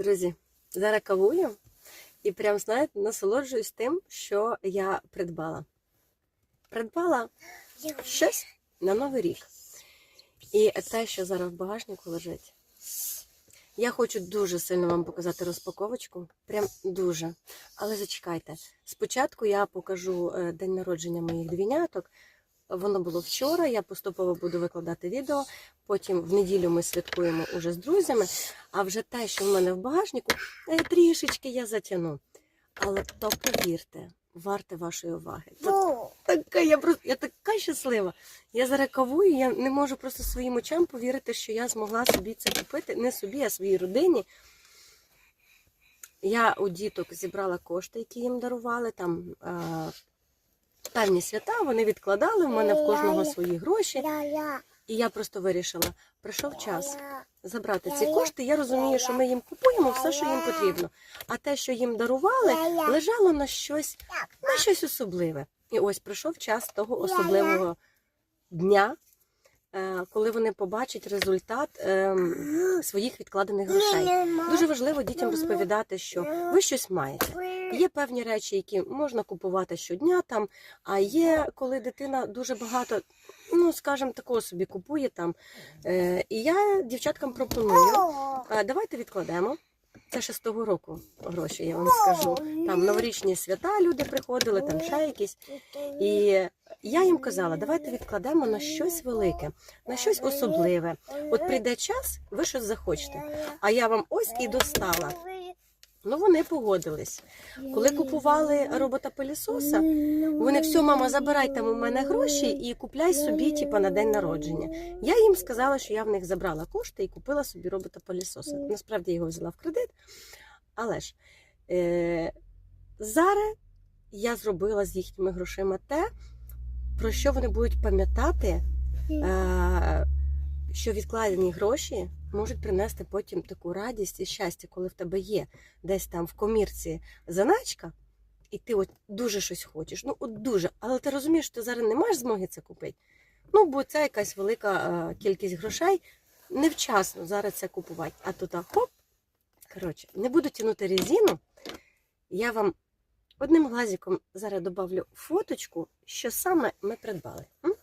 Друзі, зараз кавую і прям, знаєте, насолоджуюсь тим, що я придбала. Придбала щось на Новий рік. І те, що зараз в багажнику лежить. Я хочу дуже сильно вам показати розпаковочку. Прям дуже. Але зачекайте. Спочатку я покажу е, день народження моїх двійняток. Воно було вчора, я поступово буду викладати відео. Потім в неділю ми святкуємо уже з друзями. А вже те, що в мене в багажнику, е, трішечки я затягну. Але то повірте, варте вашої уваги. То така, я просто я така щаслива. Я зараз кавую, я не можу просто своїм очам повірити, що я змогла собі це купити. Не собі, а своїй родині. Я у діток зібрала кошти, які їм дарували. Там е, певні свята, вони відкладали. В мене в кожного свої гроші. І я просто вирішила, прийшов час забрати ці кошти. Я розумію, що ми їм купуємо все, що їм потрібно. А те, що їм дарували, лежало на щось, на щось особливе. І ось прийшов час того особливого дня, коли вони побачать результат ем, своїх відкладених грошей. Дуже важливо дітям розповідати, що ви щось маєте. Є певні речі, які можна купувати щодня там, а є коли дитина дуже багато, ну скажімо, такого собі купує там. Е, і я дівчаткам пропоную, е, давайте відкладемо. Це ще з того року гроші, я вам скажу. Там новорічні свята люди приходили, там ще якісь. І я їм казала, давайте відкладемо на щось велике, на щось особливе. От прийде час, ви щось захочете. А я вам ось і достала. Ну вони погодились. Коли купували робота пилісоса, вони все, мама, забирай там у мене гроші і купляй собі, типа, на день народження. Я їм сказала, що я в них забрала кошти і купила собі робота пилісоса. Насправді я його взяла в кредит. Але ж е, зараз я зробила з їхніми грошима те, про що вони будуть пам'ятати, е, що відкладені гроші можуть принести потім таку радість і щастя, коли в тебе є десь там в комірці заначка, і ти от дуже щось хочеш. Ну, от дуже. Але ти розумієш, що ти зараз не маєш змоги це купити. Ну, бо це якась велика е, кількість грошей. Невчасно зараз це купувати. А тут хоп. Коротше, не буду тягнути резину. Я вам одним глазиком зараз добавлю фоточку, що саме ми придбали. М?